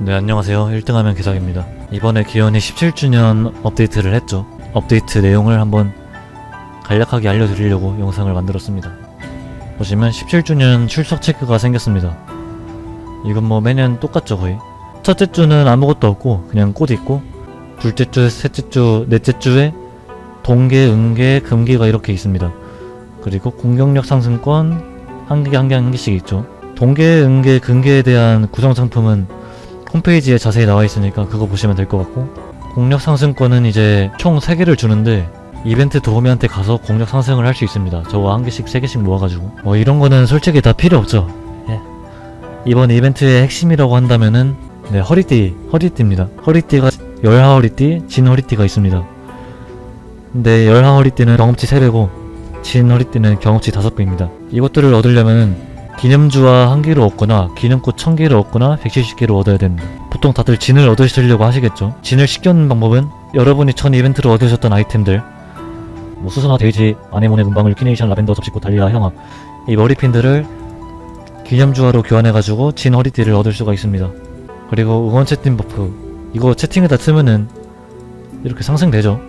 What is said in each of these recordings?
네 안녕하세요. 1등하면 개작입니다. 이번에 기원이 17주년 업데이트를 했죠. 업데이트 내용을 한번 간략하게 알려드리려고 영상을 만들었습니다. 보시면 17주년 출석 체크가 생겼습니다. 이건 뭐 매년 똑같죠 거의. 첫째 주는 아무것도 없고 그냥 꽃 있고 둘째 주, 셋째 주, 넷째 주에 동계, 은계, 금계가 이렇게 있습니다. 그리고 공격력 상승권 한 개 한 개 한 개씩 있죠. 동계, 은계, 금계에 대한 구성 상품은 홈페이지에 자세히 나와 있으니까 그거 보시면 될 것 같고. 공력 상승권은 이제 총 3개를 주는데 이벤트 도우미한테 가서 공력 상승을 할 수 있습니다. 저거 한 개씩 세 개씩 모아가지고. 뭐 이런 거는 솔직히 다 필요 없죠. 예. 이번 이벤트의 핵심이라고 한다면은 네 허리띠 허리띠입니다. 허리띠가 열하 허리띠 진 허리띠가 있습니다. 근데 열하 허리띠는 경험치 3배고 진 허리띠는 경험치 5배입니다. 이것들을 얻으려면은 기념주와 한 개를 얻거나 기념꽃 천 개를 얻거나 170개를 얻어야 됩니다. 보통 다들 진을 얻으시려고 하시겠죠. 진을 얻는 방법은 여러분이 전 이벤트로 얻으셨던 아이템들 뭐 수선화 데이지, 아네모네 문방울, 키네이션, 라벤더, 접시꽃, 달리아, 형아 이 머리핀들을 기념주화로 교환해가지고 진 허리띠를 얻을 수가 있습니다. 그리고 응원 채팅 버프 이거 채팅에다 쓰면은 이렇게 상승되죠.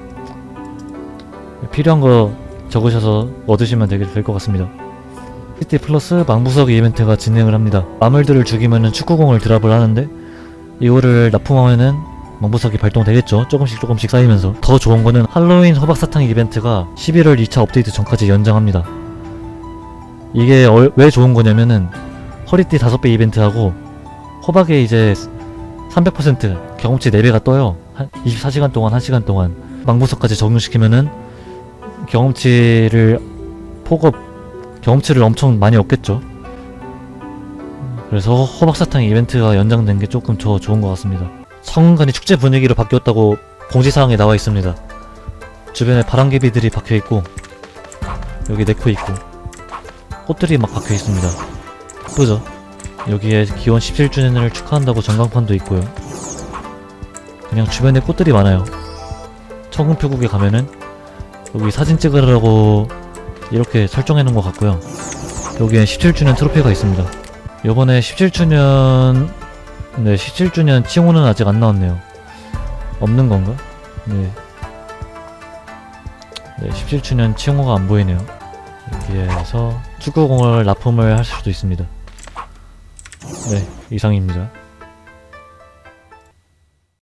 필요한 거 적으셔서 얻으시면 되게 될것 같습니다. PT 플러스 망부석 이벤트가 진행을 합니다. 마물들을 죽이면은 축구공을 드랍을 하는데 이거를 납품하면은 망부석이 발동되겠죠. 조금씩 조금씩 쌓이면서 더 좋은 거는 할로윈 호박사탕 이벤트가 11월 2차 업데이트 전까지 연장합니다. 이게 얼- 왜 좋은 거냐면은 허리띠 5배 이벤트하고 호박에 이제 300% 경험치 4배가 떠요. 한 24시간 동안 1시간 동안 망부석까지 적용시키면은 경험치를 폭업 경험치를 엄청 많이 얻겠죠. 그래서 호박사탕 이벤트가 연장된 게 조금 더 좋은 것 같습니다. 성간이 축제 분위기로 바뀌었다고 공지사항에 나와 있습니다. 주변에 바람개비들이 박혀 있고 여기 네코 있고 꽃들이 막 박혀 있습니다. 예쁘죠? 여기에 기원 17주년을 축하한다고 전광판도 있고요. 그냥 주변에 꽃들이 많아요. 청금표국에 가면은 여기 사진 찍으라고 이렇게 설정해 놓은 것 같고요. 여기엔 17주년 트로피가 있습니다. 요번에 17주년 네 17주년 칭호는 아직 안 나왔네요. 없는 건가? 네. 네 17주년 칭호가 안 보이네요. 여기에서 축구공을 납품을 할 수도 있습니다. 네 이상입니다.